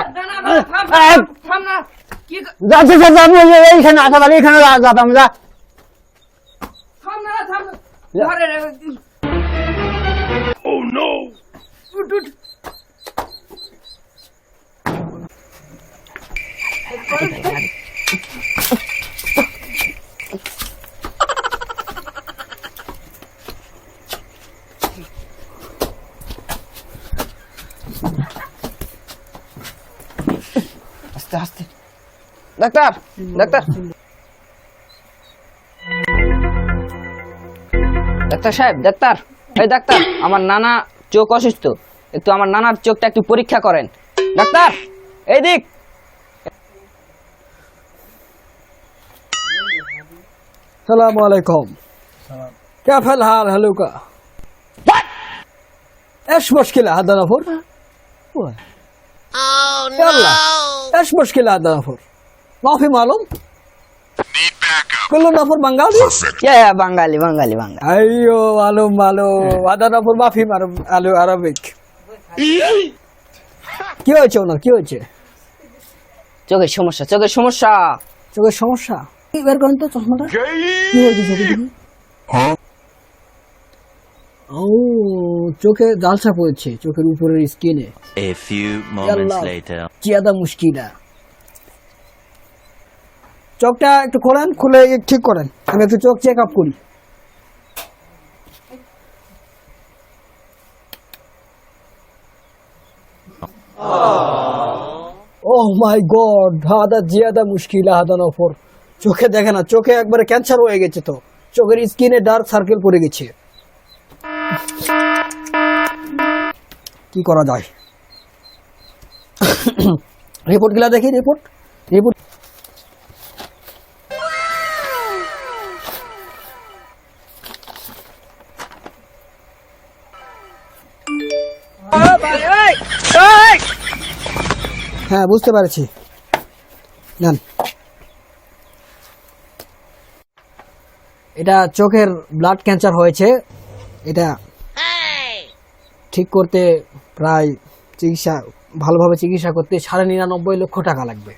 他们那，他们呢，他们，你这这这，你看哪他们，你看哪哪他们那。他们，他们。我的那。Oh no！这这。哈哈哈！আস্তে আস্তে doctor doctor doctor সাহেব doctor এই ডাক্তার আমার নানা চোখ অসুস্থ। একটু আমার নানার চোখটা একটু পরীক্ষা করেন। ডাক্তার এই দিক! সালাম আলাইকুম। ক্যাফেল হাল হালুকা? এস মুশকিল হাদানাফুর يلا ايش مشكلة هذا نفر؟ ما في معلوم؟ كل نفر بنغالي؟ ইয়া, ইয়া, বাঙালি বাঙালি বাঙালি ايوه معلوم معلوم هذا نفر ما في معلوم عربيك কি হয়েছে ওনার কি হয়েছে চোখের সমস্যা চোখের সমস্যা চোখের সমস্যা কি বের করেন তো চশমাটা কি হয়েছে চোখে চোখে জালসা পড়েছে চোখের উপরের স্কিনে. জিয়াদা মুশকিলা চোখটা একটু খোলেন খুলে ঠিক করেন। আমি একটু চোখ চেক আপ করি। ওহ মাই গড হাদা জিয়াদা মুশকিল হাদা নফর চোখে দেখে না চোখে একবারে ক্যান্সার হয়ে গেছে তো। চোখের স্কিনে ডার্ক সার্কেল পড়ে গেছে। কি করা যায়? রিপোর্টগুলা দেখি রিপোর্ট রিপোর্ট হ্যাঁ বুঝতে পারছি। নেন। এটা চোখের ব্লাড ক্যান্সার হয়েছে। এটা ঠিক করতে প্রায় চিকিৎসা ভালোভাবে চিকিৎসা করতে সাড়ে নিরানব্বই লক্ষ টাকা লাগবে।